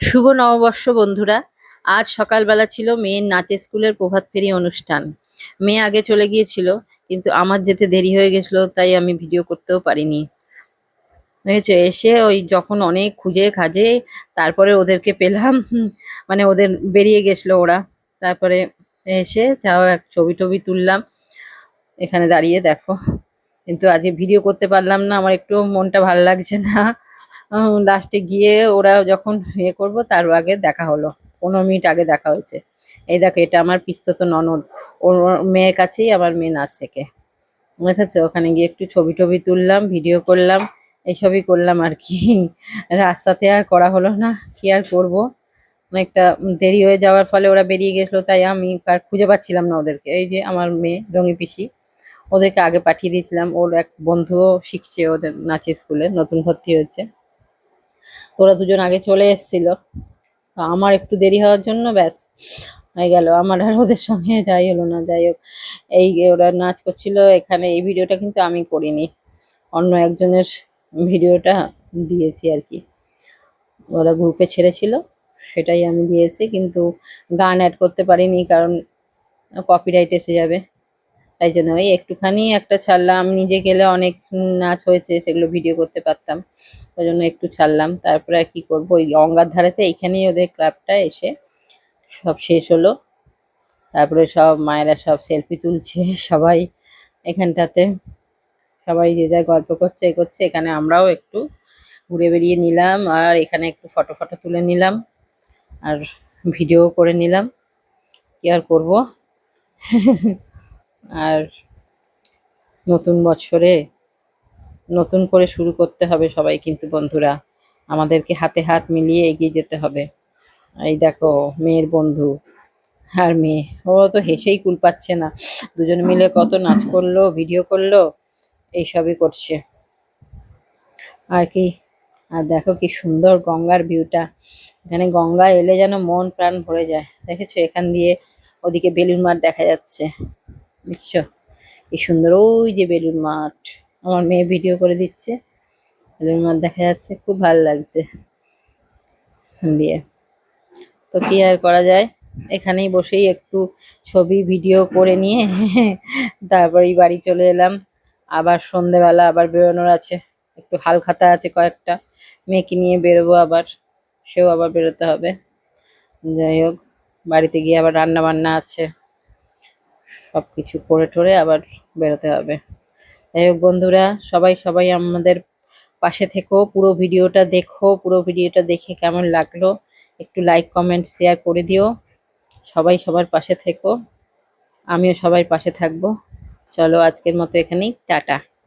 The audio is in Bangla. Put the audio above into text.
শুভ নববর্ষ বন্ধুরা। আজ সকালবেলা ছিল মেয়ের নাচের স্কুলের প্রভাত ফেরি অনুষ্ঠান। মেয়ে আগে চলে গিয়েছিল, কিন্তু আমার যেতে দেরি হয়ে গেছিল, তাই আমি ভিডিও করতেও পারিনি। বুঝেছ এসে ওই যখন অনেক খুঁজে খাজে, তারপরে ওদেরকে পেলাম মানে ওদের বেরিয়ে গেছিল ওরা। তারপরে এসে তাও এক ছবি টবি তুললাম, এখানে দাঁড়িয়ে দেখো। কিন্তু আজকে ভিডিও করতে পারলাম না, আমার একটু মনটা ভালো লাগছে না। লাস্টে গিয়ে ওরা যখন ইয়ে করব, তার আগে দেখা হলো। পনেরো মিনিট আগে দেখা হয়েছে। এই দেখো, এটা আমার পিস্তত ননদ। ওর মেয়ের কাছেই আমার মেয়ে নাচ শেখে বুঝেছ ওখানে গিয়ে একটু ছবি টবি তুললাম ভিডিও করলাম, এইসবই করলাম আর কি। রাস্তাতে আর করা হলো না, কি আর করব? অনেকটা দেরি হয়ে যাওয়ার ফলে ওরা বেরিয়ে গেছিল, তাই আমি আর খুঁজে পাচ্ছিলাম না ওদেরকে। এই যে আমার মেয়ে রঙি পিসি, ওদেরকে আগে পাঠিয়ে দিয়েছিলাম। ওর এক বন্ধুও শিখছে ওদের নাচের স্কুলে, নতুন ভর্তি হয়েছে। ওরা দুজন আগে চলে এসেছিল। তো আমার একটু দেরি হওয়ার জন্য ব্যাস হয়ে গেল। আমার আর ওদের সঙ্গে যাই হলো না। যাই হোক, এই ওরা নাচ করছিল, এখানে এই ভিডিওটা কিন্তু আমি করিনি। অন্য একজনের ভিডিওটা দিয়েছি আর কি। ওরা গ্রুপে ছেড়েছিল, সেটাই আমি দিয়েছি, কিন্তু গান অ্যাড করতে পারিনি, কারণ কপিরাইট এসে যাবে। তাই জন্য ওই একটুখানি একটা ছাড়লাম। নিজে গেলে অনেক নাচ হয়েছে, সেগুলো ভিডিও করতে পারতাম। ওই জন্য একটু ছাড়লাম। তারপরে কি করব? ওই গঙ্গার ধারেতে এইখানেই ওদের ক্লাবটা এসে সব শেষ হলো। তারপরে সব মায়েরা সব সেলফি তুলছে সবাই এখানটাতে। সবাই যে যা গল্প করছে, এ করছে। এখানে আমরাও একটু ঘুরে বেরিয়ে নিলাম আর এখানে একটু ফটো ফটো তুলে নিলাম আর ভিডিও করে নিলাম। কি আর করব? আর নতুন বছরে নতুন করে শুরু করতে হবে সবাই কিন্তু বন্ধুরা। আমাদেরকে হাতে হাত মিলিয়ে এগিয়ে যেতে হবে। এই দেখো, মেয়ের বন্ধু আর মেয়ে। ও তো হেসেই কুল পাচ্ছে না। দুজন মিলে কত নাচ করল, ভিডিও করল, এইসবই করছে। আর কি, আর দেখো কি সুন্দর গঙ্গার ভিউটা। এখানে গঙ্গা এলে যেন মন প্রাণ ভরে যায়। দেখেছ? এখান দিয়ে ওদিকে বেলুন মাঠ দেখা যাচ্ছে। দেখছ কি সুন্দর ওই যে বেলুন মাঠ। আমার মেয়ে ভিডিও করে দিচ্ছে। বেলুন মাঠ দেখা যাচ্ছে, খুব ভালো লাগছে। দিয়ে। তো কি আর করা যায়? এখানেই বসেই একটু ছবি ভিডিও করে নিয়ে তারপরেই বাড়ি চলে এলাম। আবার সন্ধেবেলা আবার বেরোনোর আছে। একটু হালখাতা আছে কয়েকটা। মেয়েকে নিয়ে বেরোবো আবার। সেও আবার বেরোতে হবে। যাই হোক, বাড়িতে গিয়ে আবার রান্না বান্না আছে। সব কিছু করে টরে আবার বেরোতে হবে। যাই হোক বন্ধুরা, সবাই সবাই আমাদের পাশে থেকো, পুরো ভিডিওটা দেখো, পুরো ভিডিওটা দেখে কেমন লাগল একটু লাইক কমেন্ট শেয়ার করে দিও। সবাই সবার পাশে থেকো, আমিও সবার পাশে থাকব। চলো আজকের মতো এখানেই, টাটা।